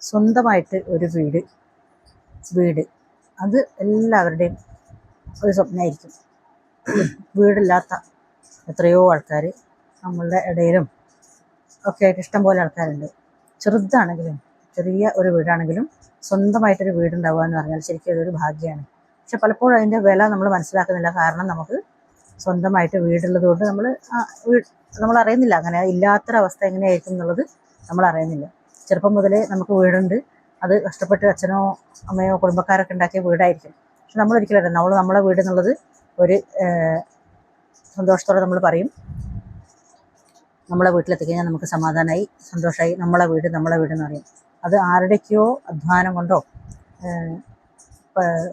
സ്വന്തമായിട്ട് ഒരു വീട് വീട്. അത് എല്ലാവരുടെയും ഒരു സ്വപ്നമായിരിക്കും. വീടില്ലാത്ത എത്രയോ ആൾക്കാർ നമ്മളുടെ ഇടയിലും ഒക്കെ ആയിട്ട് ഇഷ്ടം പോലെ ആൾക്കാരുണ്ട്. ചെറുതാണെങ്കിലും ചെറിയ ഒരു വീടാണെങ്കിലും സ്വന്തമായിട്ടൊരു വീടുണ്ടാവുക എന്ന് പറഞ്ഞാൽ ശരിക്കും അതൊരു ഭാഗ്യമാണ്. പക്ഷെ പലപ്പോഴും അതിന്റെ വില നമ്മൾ മനസ്സിലാക്കുന്നില്ല. കാരണം നമുക്ക് സ്വന്തമായിട്ട് വീടുള്ളത് കൊണ്ട് നമ്മൾ നമ്മൾ അറിയുന്നില്ല അങ്ങനെ ഇല്ലാത്തൊരവസ്ഥ എങ്ങനെയായിരിക്കും എന്നുള്ളത് നമ്മൾ അറിയുന്നില്ല ചെറുപ്പം മുതലേ നമുക്ക് വീടുണ്ട്. അത് കഷ്ടപ്പെട്ട് അച്ഛനോ അമ്മയോ കുടുംബക്കാരൊക്കെ ഉണ്ടാക്കിയ വീടായിരിക്കും. പക്ഷെ അറിയാം നമ്മൾ നമ്മളെ വീട് എന്നുള്ളത് ഒരു സന്തോഷത്തോടെ നമ്മൾ പറയും. നമ്മളെ വീട്ടിലെത്തിക്കഴിഞ്ഞാൽ നമുക്ക് സമാധാനമായി സന്തോഷമായി നമ്മളെ വീട് നമ്മളെ വീട് എന്ന് പറയും. അത് ആരുടെയൊക്കെയോ അധ്വാനം കൊണ്ടോ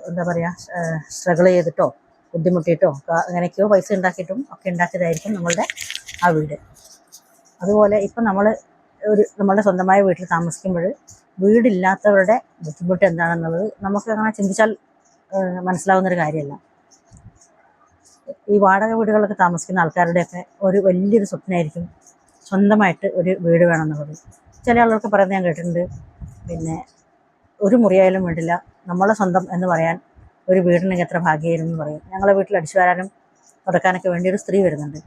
എന്താ പറയുക സ്ട്രഗിൾ ചെയ്തിട്ടോ ബുദ്ധിമുട്ടിയിട്ടോ അങ്ങനെയൊക്കെയോ പൈസ ഉണ്ടാക്കിയിട്ടും ഒക്കെ ഉണ്ടാക്കിയതായിരിക്കും നമ്മളുടെ ആ വീട്. അതുപോലെ ഇപ്പം നമ്മൾ ഒരു നമ്മുടെ സ്വന്തമായ വീട്ടിൽ താമസിക്കുമ്പോൾ വീടില്ലാത്തവരുടെ ബുദ്ധിമുട്ട് എന്താണെന്നുള്ളത് നമുക്ക് അങ്ങനെ ചിന്തിച്ചാൽ മനസ്സിലാവുന്നൊരു കാര്യമല്ല. ഈ വാടക വീടുകളൊക്കെ താമസിക്കുന്ന ആൾക്കാരുടെയൊക്കെ ഒരു വലിയൊരു സ്വപ്നമായിരിക്കും സ്വന്തമായിട്ട് ഒരു വീട് വേണമെന്നുള്ളത്. ചില ആളുകൾക്ക് പറയുന്നത് ഞാൻ കേട്ടിട്ടുണ്ട്. പിന്നെ ഒരു മുറിയായാലും വേണ്ടില്ല. നമ്മളെ സ്വന്തം എന്ന് പറയാൻ ഒരു വീടിനെങ്കിൽ എത്ര ഭാഗ്യമായിരുന്നു എന്ന് പറയും. ഞങ്ങളെ വീട്ടിൽ അടിച്ചു വരാനും തുടക്കാനൊക്കെ വേണ്ടി ഒരു സ്ത്രീ വരുന്നുണ്ട്.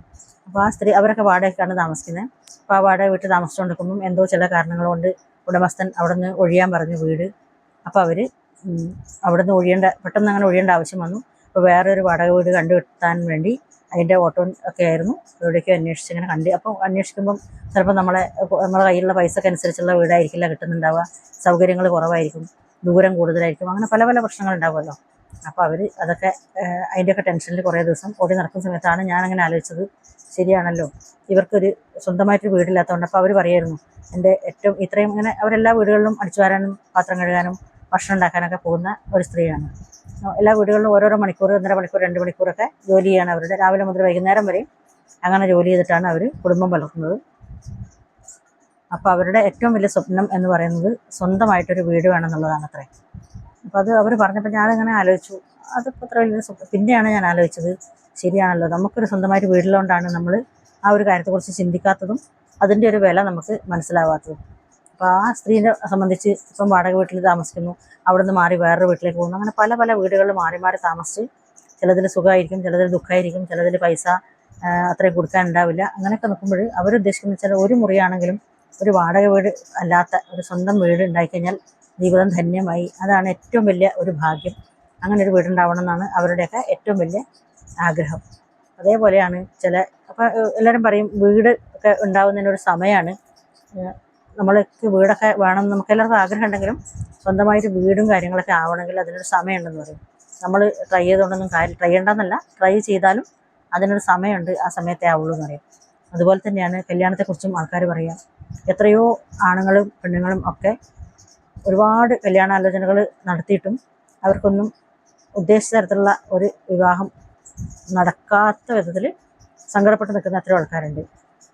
അപ്പോൾ ആ സ്ത്രീ അവരൊക്കെ വാടകയ്ക്കാണ് താമസിക്കുന്നത്. അപ്പോൾ വാടക വീട്ടിൽ താമസിച്ചുകൊണ്ടിരിക്കുമ്പം എന്തോ ചില കാരണങ്ങൾ കൊണ്ട് ഉടമസ്ഥൻ അവിടെ നിന്ന് ഒഴിയാൻ പറഞ്ഞു വീട്. അപ്പോൾ അവർ അവിടെ നിന്ന് ഒഴിയേണ്ട പെട്ടെന്ന് അങ്ങനെ ഒഴിയേണ്ട ആവശ്യം വന്നു. അപ്പോൾ വേറൊരു വാടക വീട് കണ്ടുകിട്ടാൻ വേണ്ടി അതിന്റെ ഓട്ടോ ഒക്കെ ആയിരുന്നു. എവിടേക്കോ അന്വേഷിച്ച് ഇങ്ങനെ കണ്ട് അപ്പോൾ അന്വേഷിക്കുമ്പം ചിലപ്പോൾ നമ്മളെ നമ്മുടെ കയ്യിലുള്ള പൈസക്ക് അനുസരിച്ചുള്ള വീടായിരിക്കില്ല കിട്ടുന്നുണ്ടാവുക. സൗകര്യങ്ങൾ കുറവായിരിക്കും. ദൂരം കൂടുതലായിരിക്കും. അങ്ങനെ പല പല പ്രശ്നങ്ങൾ ഉണ്ടാവുമല്ലോ. അപ്പോൾ അവർ അതൊക്കെ അതിന്റെയൊക്കെ ടെൻഷനിൽ കുറേ ദിവസം ഓടി നടക്കുന്ന സമയത്താണ് ഞാനങ്ങനെ ആലോചിച്ചത്. ശരിയാണല്ലോ. ഇവർക്കൊരു സ്വന്തമായിട്ടൊരു വീടില്ലാത്തതുകൊണ്ട് അപ്പോൾ അവർ പറയായിരുന്നു എന്റെ ഏറ്റവും ഇത്രയും ഇങ്ങനെ അവരെല്ലാ വീടുകളിലും അടിച്ചു വാരാനും പാത്രം കഴുകാനും ഭക്ഷണം ഉണ്ടാക്കാനൊക്കെ പോകുന്ന ഒരു സ്ത്രീയാണ്. എല്ലാ വീടുകളിലും ഓരോരോ മണിക്കൂർ ഒന്നര മണിക്കൂർ രണ്ട് മണിക്കൂറൊക്കെ ജോലി ചെയ്യാണ് അവരുടെ. രാവിലെ മുതൽ വൈകുന്നേരം വരെയും അങ്ങനെ ജോലി ചെയ്തിട്ടാണ് അവർ കുടുംബം വളർത്തുന്നത്. അപ്പോൾ അവരുടെ ഏറ്റവും വലിയ സ്വപ്നം എന്ന് പറയുന്നത് സ്വന്തമായിട്ടൊരു വീട് വേണമെന്നുള്ളതാണ് അത്രേ അപ്പോൾ അത് അവർ പറഞ്ഞപ്പോൾ ഞാനങ്ങനെ ആലോചിച്ചു. അതിപ്പോൾ അത്ര വലിയ പിന്നെയാണ് ഞാൻ ആലോചിച്ചത് ശരിയാണല്ലോ. നമുക്കൊരു സ്വന്തമായിട്ട് വീട്ടിലുകൊണ്ടാണ് നമ്മൾ ആ ഒരു കാര്യത്തെക്കുറിച്ച് ചിന്തിക്കാത്തതും അതിന്റെ ഒരു വില നമുക്ക് മനസ്സിലാവാത്തതും. അപ്പോൾ ആ സ്ത്രീനെ സംബന്ധിച്ച് ഇപ്പം വാടക വീട്ടിൽ താമസിക്കുന്നു. അവിടെ നിന്ന് മാറി വേറൊരു വീട്ടിലേക്ക് പോകുന്നു. അങ്ങനെ പല പല വീടുകളിൽ മാറി മാറി താമസിച്ച് ചിലതിൽ സുഖമായിരിക്കും ചിലതിൽ ദുഃഖമായിരിക്കും ചിലതിൽ പൈസ അത്രയും കൊടുക്കാൻ ഉണ്ടാവില്ല. അങ്ങനെയൊക്കെ നോക്കുമ്പോൾ അവരുദ്ദേശിക്കുന്ന വെച്ചാൽ ഒരു മുറിയാണെങ്കിലും ഒരു വാടക വീട് അല്ലാത്ത ഒരു സ്വന്തം വീട് ഉണ്ടായിക്കഴിഞ്ഞാൽ ജീവിതം ധന്യമായി. അതാണ് ഏറ്റവും വലിയ ഒരു ഭാഗ്യം. അങ്ങനെ ഒരു വീടുണ്ടാവണം എന്നാണ് അവരുടെയൊക്കെ ഏറ്റവും വലിയ ആഗ്രഹം. അതേപോലെയാണ് ചില അപ്പം എല്ലാവരും പറയും വീട് ഒക്കെ ഉണ്ടാവുന്നതിനൊരു സമയമാണ് നമ്മൾക്ക് വീടൊക്കെ വേണം നമുക്ക് എല്ലാവർക്കും ആഗ്രഹം ഉണ്ടെങ്കിലും സ്വന്തമായിട്ട് വീടും കാര്യങ്ങളൊക്കെ ആവണമെങ്കിൽ അതിനൊരു സമയമുണ്ടെന്ന് പറയും. നമ്മൾ ട്രൈ ചെയ്തുകൊണ്ടൊന്നും കാര്യം ട്രൈ ചെയ്യണ്ടെന്നല്ല ട്രൈ ചെയ്താലും അതിനൊരു സമയമുണ്ട് ആ സമയത്തെ ആവുള്ളൂ എന്ന് പറയും. അതുപോലെ തന്നെയാണ് കല്യാണത്തെക്കുറിച്ചും ആൾക്കാർ പറയുക എത്രയോ ആണുങ്ങളും പെണ്ണുങ്ങളും ഒക്കെ ഒരുപാട് കല്യാണാലോചനകൾ നടത്തിയിട്ടും അവർക്കൊന്നും ഉദ്ദേശിച്ച തരത്തിലുള്ള ഒരു വിവാഹം നടക്കാത്ത വിധത്തിൽ സങ്കടപ്പെട്ട് നിൽക്കുന്ന അത്രയും ആൾക്കാരുണ്ട്.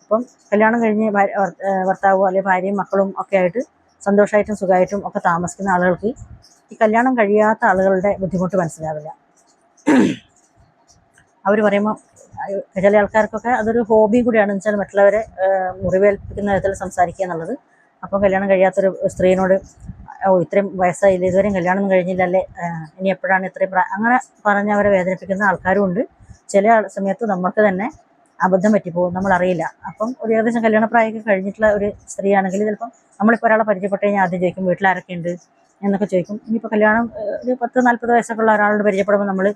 അപ്പം കല്യാണം കഴിഞ്ഞ് ഭർത്താവ് അല്ലെങ്കിൽ ഭാര്യയും മക്കളും ഒക്കെ ആയിട്ട് സന്തോഷമായിട്ടും സുഖമായിട്ടും ഒക്കെ താമസിക്കുന്ന ആളുകൾക്ക് ഈ കല്യാണം കഴിയാത്ത ആളുകളുടെ ബുദ്ധിമുട്ട് മനസ്സിലാവില്ല. അവർ പറയുമ്പോൾ ചില ആൾക്കാർക്കൊക്കെ അതൊരു ഹോബി കൂടിയാണ്. വെച്ചാൽ മറ്റുള്ളവരെ മുറിവേൽപ്പിക്കുന്ന വിധത്തിൽ സംസാരിക്കുക എന്നുള്ളത്. അപ്പോൾ കല്യാണം കഴിയാത്തൊരു സ്ത്രീയോട് ഓ ഇത്രയും വയസ്സായില്ല? ഇതുവരെയും കല്യാണമൊന്നും കഴിഞ്ഞില്ലല്ലേ? ഇനി എപ്പോഴാണ് ഇത്രയും അങ്ങനെ പറഞ്ഞ് അവരെ വേദനിപ്പിക്കുന്ന ആൾക്കാരും ഉണ്ട്. ചില സമയത്ത് നമ്മൾക്ക് തന്നെ അബദ്ധം പറ്റിപ്പോകും. നമ്മൾ അറിയില്ല അപ്പം ഒരു ഏകദേശം കല്യാണപ്രായമൊക്കെ കഴിഞ്ഞിട്ടുള്ള ഒരു സ്ത്രീയാണെങ്കിൽ ചിലപ്പം നമ്മളിപ്പോൾ ഒരാളെ പരിചയപ്പെട്ട് കഴിഞ്ഞാൽ ആദ്യം ചോദിക്കും വീട്ടിൽ ആരൊക്കെ ഉണ്ട്? എന്നൊക്കെ ചോദിക്കും. ഇനിയിപ്പോൾ കല്യാണം ഒരു പത്ത് നാൽപ്പത് വയസ്സൊക്കെ ഉള്ള ഒരാളോട് പരിചയപ്പെടുമ്പോൾ നമ്മൾ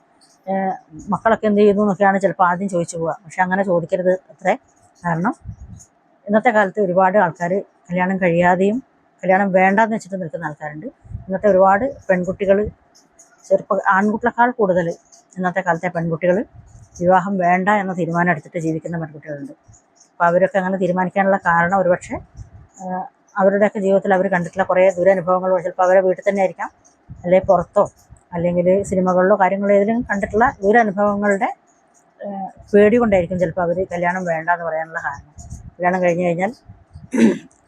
മക്കളൊക്കെ എന്ത് ചെയ്യുന്നു എന്നൊക്കെയാണ് ചിലപ്പോൾ ആദ്യം ചോദിച്ചു പോവുക. പക്ഷെ അങ്ങനെ ചോദിക്കരുത് അത്രേ കാരണം ഇന്നത്തെ കാലത്ത് ഒരുപാട് ആൾക്കാർ കല്യാണം കഴിയാതെയും കല്യാണം വേണ്ടാന്ന് വെച്ചിട്ട് നിൽക്കുന്ന ആൾക്കാരുണ്ട്. ഇന്നത്തെ ഒരുപാട് പെൺകുട്ടികൾ ചെറുപ്പ ആൺകുട്ടികളെക്കാൾ കൂടുതൽ ഇന്നത്തെ കാലത്തെ പെൺകുട്ടികൾ വിവാഹം വേണ്ട എന്ന തീരുമാനം എടുത്തിട്ട് ജീവിക്കുന്ന പെൺകുട്ടികളുണ്ട്. അപ്പോൾ അവരൊക്കെ അങ്ങനെ തീരുമാനിക്കാനുള്ള കാരണം ഒരുപക്ഷെ അവരുടെയൊക്കെ ജീവിതത്തിൽ അവർ കണ്ടിട്ടുള്ള കുറേ ദുരനുഭവങ്ങളോ ചിലപ്പോൾ അവരെ വീട്ടിൽ തന്നെ ആയിരിക്കാം. അല്ലെങ്കിൽ പുറത്തോ അല്ലെങ്കിൽ സിനിമകളിലോ കാര്യങ്ങളോ ഏതെങ്കിലും കണ്ടിട്ടുള്ള ദുരനുഭവങ്ങളുടെ പേടി കൊണ്ടായിരിക്കും ചിലപ്പോൾ അവർ കല്യാണം വേണ്ട എന്ന് പറയാനുള്ള കാരണം. കല്യാണം കഴിഞ്ഞ് കഴിഞ്ഞാൽ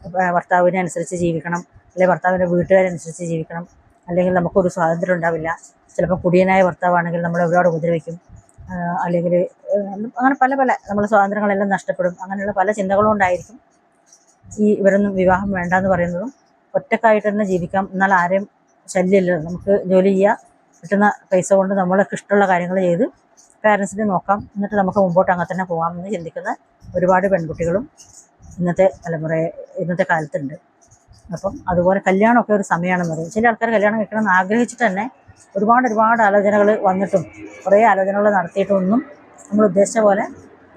ഭ- ഭർത്താവിനെ അനുസരിച്ച് ജീവിക്കണം. അല്ലെങ്കിൽ ഭർത്താവിന്റെ വീട്ടുകാരനുസരിച്ച് ജീവിക്കണം. അല്ലെങ്കിൽ നമുക്കൊരു സ്വാതന്ത്ര്യം ഉണ്ടാവില്ല. ചിലപ്പോൾ കുടിയനായ ഭർത്താവാണെങ്കിൽ നമ്മളെ ഒരുപാട് ഉപദ്രവിക്കും. അല്ലെങ്കിൽ അങ്ങനെ പല പല നമ്മൾ സ്വാതന്ത്ര്യങ്ങളെല്ലാം നഷ്ടപ്പെടും. അങ്ങനെയുള്ള പല ചിന്തകളും ഉണ്ടായിരിക്കും. ഈ ഇവരൊന്നും വിവാഹം വേണ്ട എന്ന് പറയുന്നതും ഒറ്റക്കായിട്ട് തന്നെ ജീവിക്കാം. എന്നാൽ ആരെയും ശല്യമില്ല. നമുക്ക് ജോലി ചെയ്യുക കിട്ടുന്ന പൈസ കൊണ്ട് നമ്മളൊക്കെ ഇഷ്ടമുള്ള കാര്യങ്ങൾ ചെയ്ത് പാരൻസിനെ നോക്കാം. എന്നിട്ട് നമുക്ക് മുമ്പോട്ട് അങ്ങനെ തന്നെ പോകാമെന്ന് ചിന്തിക്കുന്ന ഒരുപാട് പെൺകുട്ടികളും ഇന്നത്തെ തലമുറ ഇന്നത്തെ കാലത്തുണ്ട്. അപ്പം അതുപോലെ കല്യാണമൊക്കെ ഒരു സമയമാണെന്ന് പറയും ചില ആൾക്കാർ കല്യാണം കിട്ടണം എന്ന് ആഗ്രഹിച്ചിട്ട് തന്നെ ഒരുപാട് ഒരുപാട് ആലോചനകൾ വന്നിട്ടും കുറേ ആലോചനകൾ നടത്തിയിട്ടൊന്നും നമ്മൾ ഉദ്ദേശിച്ച പോലെ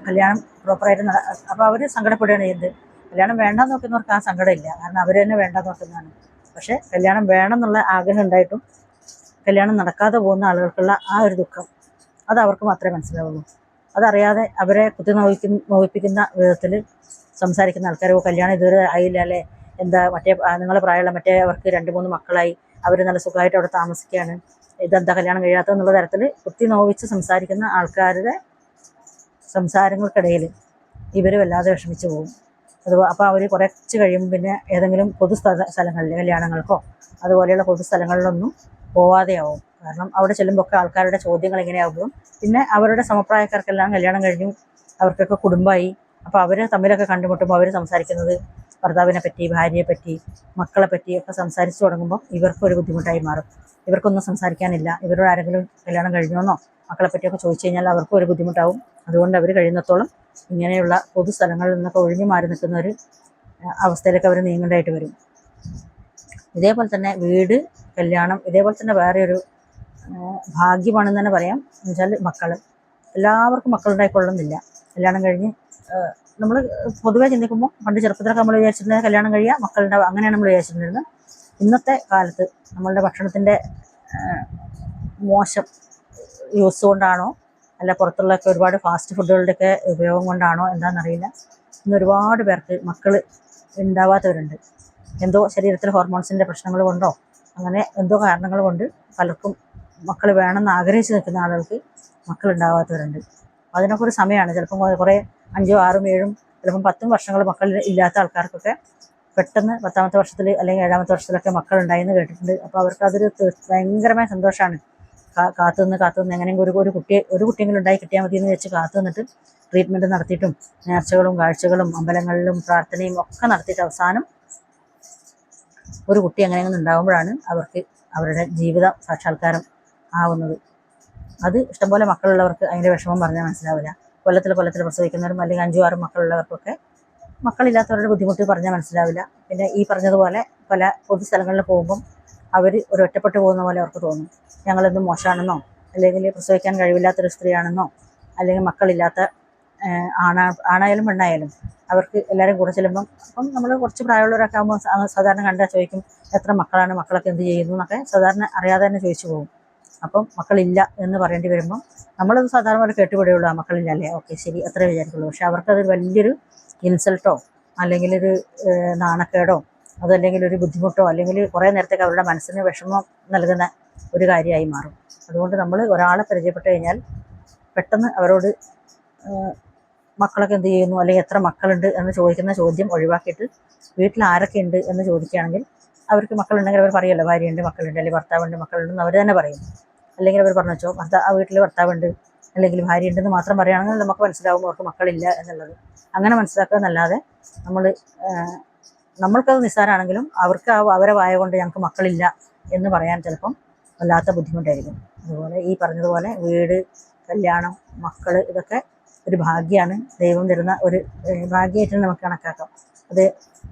കല്യാണം പ്രോപ്പറായിട്ട് നട അപ്പോൾ അവർ സങ്കടപ്പെടുകയാണ് ചെയ്യുന്നത് കല്യാണം വേണ്ടാന്ന് നോക്കുന്നവർക്ക് ആ സങ്കടമില്ല. കാരണം അവർ തന്നെ വേണ്ടാന്ന് നോക്കുന്നതാണ്. പക്ഷേ കല്യാണം വേണം എന്നുള്ള ആഗ്രഹം ഉണ്ടായിട്ടും കല്യാണം നടക്കാതെ പോകുന്ന ആളുകൾക്കുള്ള ആ ഒരു ദുഃഖം അത് അവർക്ക് മാത്രമേ മനസ്സിലാവുള്ളൂ. അതറിയാതെ അവരെ കുത്തി നോവിക്കുന്ന നോവിപ്പിക്കുന്ന വിധത്തിൽ സംസാരിക്കുന്ന ആൾക്കാരോ "ഓ, കല്യാണം ഇതുവരെ ആയില്ല അല്ലേ? എന്താ മറ്റേ നിങ്ങളെ പ്രായമുള്ള മറ്റേ അവർക്ക് രണ്ട് മൂന്ന് മക്കളായി. അവർ നല്ല സുഖമായിട്ട് അവിടെ താമസിക്കുകയാണ്. ഇതെന്താ കല്യാണം കഴിയാത്തത് എന്നുള്ള തരത്തിൽ കുത്തി നോവിച്ച് സംസാരിക്കുന്ന ആൾക്കാരുടെ സംസാരങ്ങൾക്കിടയിൽ ഇവർ വല്ലാതെ വിഷമിച്ച് പോകും. അത് അപ്പോൾ അവർ കുറച്ച് കഴിയുമ്പോൾ പിന്നെ ഏതെങ്കിലും പൊതു സ്ഥല സ്ഥലങ്ങളിൽ കല്യാണങ്ങൾക്കോ അതുപോലെയുള്ള പൊതു സ്ഥലങ്ങളിലൊന്നും പോവാതെയാവും. കാരണം അവിടെ ചെല്ലുമ്പോൾ ഒക്കെ ആൾക്കാരുടെ ചോദ്യങ്ങൾ എങ്ങനെയാവുമ്പോഴും പിന്നെ അവരുടെ സമപ്രായക്കാർക്കെല്ലാം കല്യാണം കഴിഞ്ഞു. അവർക്കൊക്കെ കുടുംബമായി അപ്പോൾ അവർ തമ്മിലൊക്കെ കണ്ടുമുട്ടുമ്പോൾ അവർ സംസാരിക്കുന്നത് ഭർത്താവിനെ പറ്റി ഭാര്യയെ പറ്റി മക്കളെ പറ്റി ഒക്കെ സംസാരിച്ചു തുടങ്ങുമ്പോൾ ഇവർക്കൊരു ബുദ്ധിമുട്ടായി മാറും. ഇവർക്കൊന്നും സംസാരിക്കാനില്ല. ഇവരോട് ആരെങ്കിലും കല്യാണം കഴിഞ്ഞോന്നോ മക്കളെ പറ്റിയൊക്കെ ചോദിച്ചു കഴിഞ്ഞാൽ അവർക്കും ഒരു ബുദ്ധിമുട്ടാവും. അതുകൊണ്ട് അവർ കഴിയുന്നിടത്തോളം ഇങ്ങനെയുള്ള പൊതു സ്ഥലങ്ങളിൽ നിന്നൊക്കെ ഒഴിഞ്ഞു മാറി നിൽക്കുന്ന ഒരു അവസ്ഥയിലേക്ക് അവർ നീങ്ങേണ്ടതായിട്ട് വരും. ഇതേപോലെ തന്നെ വീട് കല്യാണം ഇതേപോലെ തന്നെ വേറെ ഒരു ഭാഗ്യമാണെന്ന് തന്നെ പറയാം. എന്ന് വെച്ചാൽ മക്കൾ എല്ലാവർക്കും മക്കളുണ്ടായിക്കൊള്ളുന്നില്ല കല്യാണം കഴിഞ്ഞ് നമ്മൾ പൊതുവേ ചിന്തിക്കുമ്പോൾ പണ്ട് ചെറുപ്പത്തിലൊക്കെ നമ്മൾ വിചാരിച്ചിരുന്നത് കല്യാണം കഴിയുക മക്കളുടെ അങ്ങനെയാണ് നമ്മൾ വിചാരിച്ചിരുന്നത്. ഇന്നത്തെ കാലത്ത് നമ്മളുടെ ഭക്ഷണത്തിന്റെ മോശം യൂസ് കൊണ്ടാണോ അല്ല പുറത്തുള്ളൊക്കെ ഒരുപാട് ഫാസ്റ്റ് ഫുഡുകളുടെയൊക്കെ ഉപയോഗം കൊണ്ടാണോ എന്താണെന്നറിയില്ല ഇന്ന് ഒരുപാട് പേർക്ക് മക്കൾ ഉണ്ടാവാത്തവരുണ്ട് എന്തോ ശരീരത്തിൽ ഹോർമോൺസിന്റെ പ്രശ്നങ്ങൾ കൊണ്ടോ അങ്ങനെ എന്തോ കാരണങ്ങൾ കൊണ്ട് പലർക്കും മക്കൾ വേണമെന്ന് ആഗ്രഹിച്ച് നിൽക്കുന്ന ആളുകൾക്ക് മക്കൾ ഉണ്ടാവാത്തവരുണ്ട് അതിനൊക്കെ ഒരു സമയമാണ്. ചിലപ്പം കുറേ അഞ്ചോ ആറും ഏഴും ചിലപ്പം പത്തും വർഷങ്ങൾ മക്കൾ ഇല്ലാത്ത ആൾക്കാർക്കൊക്കെ പെട്ടെന്ന് പത്താമത്തെ വർഷത്തിൽ അല്ലെങ്കിൽ ഏഴാമത്തെ വർഷത്തിലൊക്കെ മക്കൾ ഉണ്ടായെന്ന് കേട്ടിട്ടുണ്ട്. അപ്പോൾ അവർക്ക് അതൊരു ഭയങ്കരമായ സന്തോഷമാണ് കാത്തു നിന്ന് കാത്തു നിന്ന് എങ്ങനെയെങ്കിലും ഒരു ഒരു കുട്ടിയെ ഒരു കുട്ടിയെങ്കിലും ഉണ്ടായി കിട്ടിയാൽ മതി എന്ന് വെച്ച് കാത്തു നിന്നിട്ട് ട്രീറ്റ്മെന്റ് നടത്തിയിട്ടും നേർച്ചകളും കാഴ്ചകളും അമ്പലങ്ങളിലും പ്രാർത്ഥനയും ഒക്കെ നടത്തിയിട്ട് അവസാനം ഒരു കുട്ടി എങ്ങനെയെങ്കിലും ഉണ്ടാകുമ്പോഴാണ് അവർക്ക് അവരുടെ ജീവിത സാക്ഷാത്കാരം ആവുന്നത്. അത് ഇഷ്ടംപോലെ മക്കളുള്ളവർക്ക് അതിന്റെ വിഷമം പറഞ്ഞാൽ മനസ്സിലാവില്ല. കൊല്ലത്തിൽ കൊല്ലത്തിൽ പ്രസവിക്കുന്നവരും അല്ലെങ്കിൽ അഞ്ചു ആറും മക്കളുള്ളവർക്കൊക്കെ മക്കളില്ലാത്തവരുടെ ബുദ്ധിമുട്ട് പറഞ്ഞാൽ മനസ്സിലാവില്ല. പിന്നെ ഈ പറഞ്ഞതുപോലെ പല പൊതു സ്ഥലങ്ങളിൽ പോകുമ്പം അവർ ഒരു ഒറ്റപ്പെട്ടു പോകുന്ന പോലെ അവർക്ക് തോന്നും. ഞങ്ങളെന്തും മോശമാണെന്നോ അല്ലെങ്കിൽ പ്രസവിക്കാൻ കഴിവില്ലാത്തൊരു സ്ത്രീയാണെന്നോ? അല്ലെങ്കിൽ മക്കളില്ലാത്ത ആണാ ആണായാലും പെണ്ണായാലും അവർക്ക് എല്ലാവരും കൂടെ ചെല്ലുമ്പം അപ്പം നമ്മൾ കുറച്ച് പ്രായമുള്ളവരൊക്കെ ആകുമ്പോൾ സാധാരണ കണ്ടാൽ ചോദിക്കും എത്ര മക്കളാണ്? മക്കളൊക്കെ എന്ത് ചെയ്യുന്നു? എന്നൊക്കെ സാധാരണ അറിയാതെ തന്നെ ചോദിച്ചു പോകും. അപ്പം മക്കളില്ല എന്ന് പറയേണ്ടി വരുമ്പം നമ്മളത് സാധാരണ പോലെ കേട്ടുപിടിയുള്ളൂ ആ മക്കളില്ലല്ലേ? ഓക്കെ ശരി. അത്രേ വിചാരിക്കുള്ളൂ. പക്ഷെ അവർക്കത് വലിയൊരു ഇൻസൾട്ടോ അല്ലെങ്കിൽ ഒരു നാണക്കേടോ അതല്ലെങ്കിൽ ഒരു ബുദ്ധിമുട്ടോ അല്ലെങ്കിൽ കുറേ നേരത്തേക്ക് അവരുടെ മനസ്സിന് വിഷമം നൽകുന്ന ഒരു കാര്യമായി മാറും. അതുകൊണ്ട് നമ്മൾ ഒരാളെ പരിചയപ്പെട്ട് കഴിഞ്ഞാൽ പെട്ടെന്ന് അവരോട് മക്കളൊക്കെ എന്ത് ചെയ്യുന്നു? അല്ലെങ്കിൽ എത്ര മക്കളുണ്ട് എന്ന് ചോദിക്കുന്ന ചോദ്യം ഒഴിവാക്കിയിട്ട് വീട്ടിൽ ആരൊക്കെ ഉണ്ട് എന്ന് ചോദിക്കുകയാണെങ്കിൽ അവർക്ക് മക്കളുണ്ടെങ്കിൽ അവർ പറയുമല്ലോ ഭാര്യയുണ്ട് മക്കളുണ്ട് അല്ലെങ്കിൽ ഭർത്താവുണ്ട് മക്കളുണ്ടെന്ന് അവർ തന്നെ പറയും. അല്ലെങ്കിൽ അവർ പറഞ്ഞു വെച്ചോ ഭർത്താവ് ആ വീട്ടിൽ ഭർത്താവുണ്ട് അല്ലെങ്കിൽ ഭാര്യ ഉണ്ടെന്ന് മാത്രം പറയുകയാണെങ്കിൽ നമുക്ക് മനസ്സിലാവും അവർക്ക് മക്കളില്ല എന്നുള്ളത്. അങ്ങനെ മനസ്സിലാക്കുക എന്നല്ലാതെ നമ്മൾ നമ്മൾക്കത് നിസ്സാരമാണെങ്കിലും അവർക്ക് ആ അവരെ വായ കൊണ്ട് ഞങ്ങൾക്ക് മക്കളില്ല എന്ന് പറയാൻ ചിലപ്പം വല്ലാത്ത ബുദ്ധിമുട്ടായിരിക്കും. അതുപോലെ ഈ പറഞ്ഞതുപോലെ വീട് കല്യാണം മക്കൾ ഇതൊക്കെ ഒരു ഭാഗ്യമാണ് ദൈവം തരുന്ന ഒരു ഭാഗ്യമായിട്ട് നമുക്ക് കണക്കാക്കാം. അത്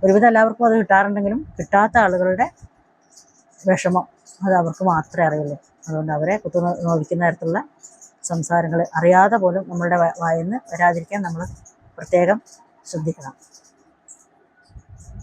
ഒരുവിധം എല്ലാവർക്കും അത് കിട്ടാറുണ്ടെങ്കിലും കിട്ടാത്ത ആളുകളുടെ വിഷമം അത് അവർക്ക് മാത്രമേ അറിയുള്ളൂ. അതുകൊണ്ട് അവരെ കുത്തു നോവിക്കുന്ന തരത്തിലുള്ള സംസാരങ്ങൾ അറിയാതെ പോലും നമ്മളുടെ വായന്ന് വരാതിരിക്കാൻ നമ്മൾ പ്രത്യേകം ശ്രദ്ധിക്കണം.